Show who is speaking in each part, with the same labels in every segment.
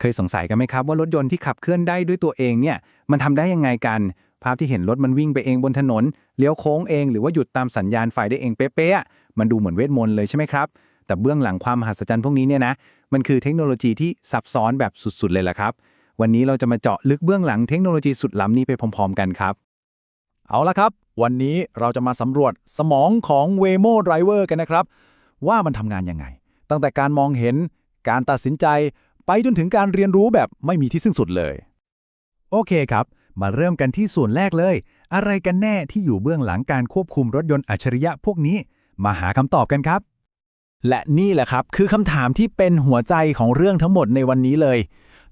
Speaker 1: เคยสงสัยกันไหมครับว่ารถยนต์ที่ขับเคลื่อนได้ด้วยตัวเองเนี่ยมันทำได้ยังไงกัน ภาพที่เห็นรถมันวิ่งไปเองบนถนนเลี้ยวโค้งเองหรือว่าหยุดตามสัญญาณไฟได้เองเป๊ะๆมันดูเหมือนเวทมนต์เลยใช่ไหมครับแต่เบื้องหลังความมหัศจรรย์พวกนี้เนี่ยนะมันคือเทคโนโลยีที่ซับซ้อนแบบสุดๆเลยล่ะครับ วันนี้เราจะมาเจาะลึกเบื้องหลังเทคโนโลยีสุดล้ำนี้ไปพร้อม ๆ กันครับ
Speaker 2: เอาละครับ วันนี้เราจะมาสำรวจสมองของ Waymo Driver กันนะครับ ว่ามันทำงานยังไง ตั้งแต่การมองเห็นการตัดสินใจ ไปจนถึงการเรียนรู้แบบไม่มีที่สิ้นสุดเลย
Speaker 3: โอเคครับ มาเริ่มกันที่ส่วนแรกเลย อะไรกันแน่ที่อยู่เบื้องหลังการควบคุมรถยนต์อัจฉริยะพวกนี้ มาหาคำตอบกันครับ
Speaker 2: และนี่แหละครับ คือคำถามที่เป็นหัวใจของเรื่องทั้งหมดในวันนี้เลย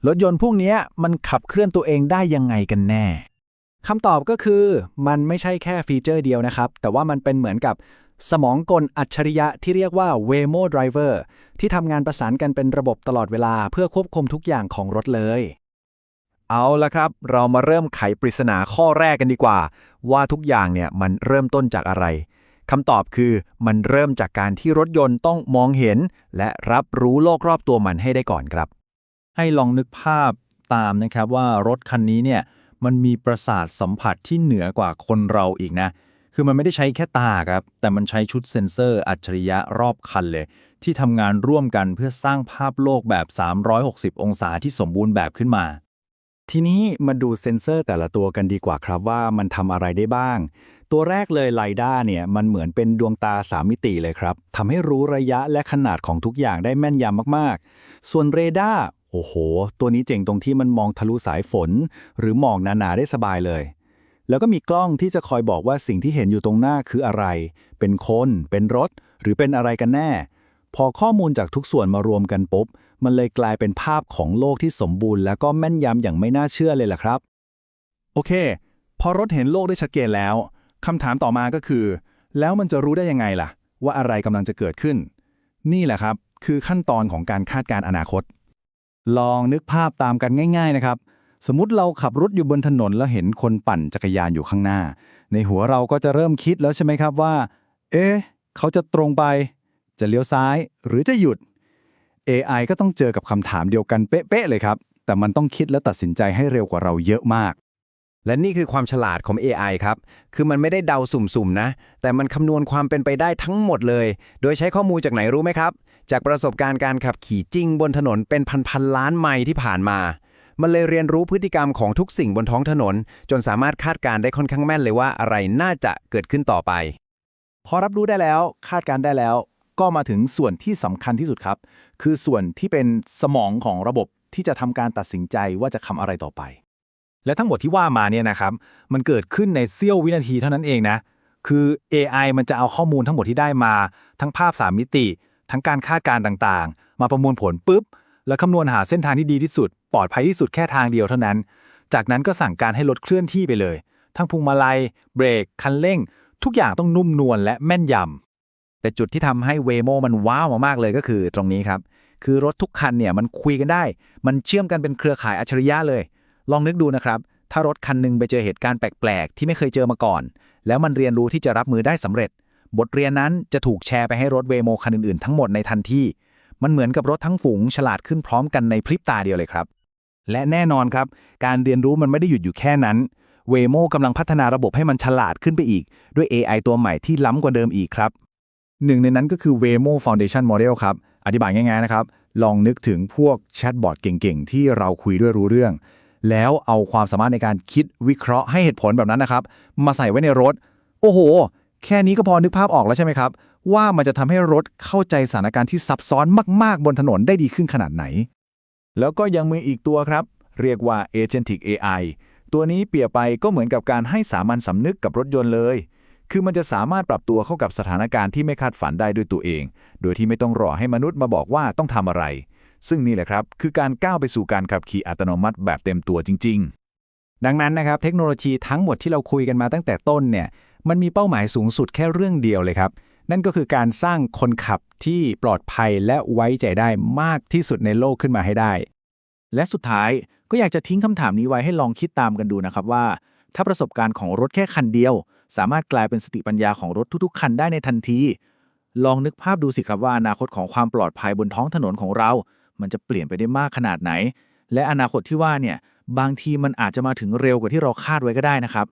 Speaker 2: รถยนต์พวกนี้มันขับเคลื่อนตัวเองได้ยังไงกันแน่
Speaker 1: คำตอบก็คือมันไม่ใช่แค่ฟีเจอร์เดียวนะครับ แต่ว่ามันเป็นเหมือนกับ สมองกลอัจฉริยะที่เรียกว่า Waymo Driver ที่ทำงานประสานกันเป็นระบบตลอดเวลาเพื่อควบคุมทุกอย่างของรถเลย
Speaker 2: เอาละครับ เรามาเริ่มไขปริศนาข้อแรกกันดีกว่า ว่าทุกอย่างเนี่ยมันเริ่มต้นจากอะไรคำตอบคือมันเริ่มจากการที่รถยนต์ต้องมองเห็น และรับรู้โลกรอบตัวมันให้ได้ก่อนครับ
Speaker 4: ให้ลองนึกภาพตามนะครับว่ารถคันนี้เนี่ยมันมีประสาทสัมผัสที่เหนือกว่าคนเราอีกนะ คือมันไม่ได้ใช้แค่ตาครับ แต่มันใช้ชุดเซ็นเซอร์อัจฉริยะรอบคันเลย ที่ทำงานร่วมกันเพื่อสร้างภาพโลกแบบ 360 องศาที่สมบูรณ์แบบขึ้นมา
Speaker 3: ทีนี้มาดูเซ็นเซอร์แต่ละตัวกันดีกว่าครับว่ามันทำอะไรได้บ้าง ตัวแรกเลยไลด้าเนี่ยมันเหมือนเป็นดวงตา 3 มิติเลยครับทำให้รู้ระยะและขนาดของทุกอย่างได้แม่นยำมากๆ ส่วนเรดาร์โอ้โห ตัวนี้เจ๋งตรงที่มันมองทะลุสายฝน หรือหมอกหนาๆได้สบายเลย แล้วก็มีกล้องที่จะคอยบอกว่าสิ่งที่เห็นอยู่ตรงหน้าคืออะไร เป็นคน เป็นรถ หรือเป็นอะไรกันแน่ พอข้อมูลจากทุกส่วนมารวมกันปุ๊บ มันเลยกลายเป็นภาพของโลกที่สมบูรณ์ และก็แม่นยำอย่างไม่น่าเชื่อเลยล่ะครับ
Speaker 2: โอเค พอรถเห็นโลกได้ชัดเจนแล้วคำถามต่อมาก็คือ แล้วมันจะรู้ได้ยังไงล่ะ ว่าอะไรกำลังจะเกิดขึ้น นี่แหละครับ คือขั้นตอนของการคาดการณ์อนาคต
Speaker 3: ลองนึกภาพตามกันง่าย ๆนะครับ สมมติเราขับรถอยู่บนถนนแล้วเห็นคนปั่นจักรยานอยู่ข้างหน้า ในหัวเราก็จะเริ่มคิดแล้วใช่ไหมครับว่า เอ๊ะ เขาจะตรงไป จะเลี้ยวซ้าย หรือจะหยุด AI ก็ต้องเจอกับคำถามเดียวกันเป๊ะๆเลยครับ แต่มันต้องคิดและตัดสินใจให้เร็วกว่าเราเยอะมาก
Speaker 5: และนี่คือความฉลาดของ AI ครับ คือมันไม่ได้เดาสุ่มๆนะ แต่มันคำนวณความเป็นไปได้ทั้งหมดเลย โดยใช้ข้อมูลจากไหนรู้ไหมครับ จากประสบการณ์การขับขี่จริงบนถนนเป็นพันๆล้านไมล์ที่ผ่านมา มันเลยเรียนรู้พฤติกรรมของทุกสิ่งบนท้องถนน จนสามารถคาดการณ์ได้ค่อนข้างแม่นเลยว่าอะไรน่าจะเกิดขึ้นต่อไป
Speaker 2: พอรับรู้ได้แล้วคาดการณ์ได้แล้ว ก็มาถึงส่วนที่สำคัญที่สุดครับ คือส่วนที่เป็นสมองของระบบที่จะทำการตัดสินใจว่าจะทำอะไรต่อไป และทั้งหมดที่ว่ามาเนี่ยนะครับ มันเกิดขึ้นในเสี้ยววินาทีเท่านั้นเองนะคือ AI มันจะเอาข้อมูลทั้งหมดที่ได้มา ทั้งภาพ 3 มิติ ทั้งการคาดการณ์ต่างๆ มาประมวลผลปุ๊บ แล้วคำนวณหาเส้นทางที่ดีที่สุด ปลอดภัยที่สุดแค่ทางเดียวเท่านั้น จากนั้นก็สั่งการให้รถเคลื่อนที่ไปเลย ทั้งพวงมาลัย เบรก คันเร่ง ทุกอย่างต้องนุ่มนวลและแม่นยำ
Speaker 5: แต่จุดที่ทำให้ Waymo มันว้าวมากๆเลยก็คือตรงนี้ครับ คือรถทุกคันเนี่ยมันคุยกันได้ มันเชื่อมกันเป็นเครือข่ายอัจฉริยะเลย ลองนึกดูนะครับ ถ้ารถคันหนึงไปเจอเหตุการณ์แปลกๆ ที่ไม่เคยเจอมาก่อน แล้วมันเรียนรู้ที่จะรับมือได้สำเร็จ บทเรียนนั้นจะถูกแชร์ไปให้รถ Waymo คันอื่นๆ ทั้งหมดในทันที มันเหมือนกับรถทั้งฝูงฉลาดขึ้นพร้อมกันในพริบตาเดียวเลยครับ
Speaker 2: และแน่นอนครับ การเรียนรู้มันไม่ได้หยุดอยู่แค่นั้น Waymo กำลังพัฒนาระบบให้มันฉลาดขึ้นไปอีก ด้วย AI ตัวใหม่ที่ล้ำกว่าเดิมอีกครับ หนึ่งในนั้นก็คือ Waymo Foundation Model ครับ อธิบายง่ายๆนะครับ ลองนึกถึงพวกแชทบอทเก่งๆ ที่เราคุยด้วยรู้เรื่อง แล้วเอาความสามารถในการคิดวิเคราะห์ให้เหตุผลแบบนั้นนะครับ มาใส่ไว้ในรถ โอ้โห แค่นี้ก็พอนึกภาพออกแล้วใช่ไหมครับ ว่ามันจะทำให้รถเข้าใจสถานการณ์ที่ซับซ้อนมากๆ บนถนนได้ดีขึ้นขนาดไหน แล้วก็ยังมีอีกตัวครับ เรียกว่า Agentic AI ตัวนี้เปรียบไปก็เหมือนกับการให้สามัญสำนึกกับรถยนต์เลย คือมันจะสามารถปรับตัวเข้ากับสถานการณ์ที่ไม่คาดฝันได้ด้วยตัวเอง โดยที่ไม่ต้องรอให้มนุษย์มาบอกว่าต้องทำอะไร ซึ่งนี่แหละครับ คือการก้าวไปสู่การขับขี่อัตโนมัติแบบเต็มตัวจริง ๆ
Speaker 1: ดังนั้นนะครับเทคโนโลยีทั้งหมดที่เราคุยกันมาตั้งแต่ต้นเนี่ยมันมีเป้าหมายสูงสุดแค่เรื่องเดียวเลยครับ นั่นก็คือการสร้างคนขับที่ปลอดภัยและไว้ใจได้มากที่สุดในโลกขึ้นมาให้ได้ และสุดท้ายก็อยากจะทิ้งคำถามนี้ไว้ให้ลองคิดตามกันดูนะครับว่า ถ้าประสบการณ์ของรถแค่คันเดียว สามารถกลายเป็นสติปัญญาของรถทุกๆ คันได้ในทันที ลองนึกภาพดูสิครับว่าอนาคตของความปลอดภัยบนท้องถนนของเรา มันจะเปลี่ยนไปได้มากขนาดไหน
Speaker 5: และอนาคตที่ว่าเนี่ยบางทีมันอาจจะมาถึงเร็วกว่าที่เราคาดไว้ก็ได้นะครับ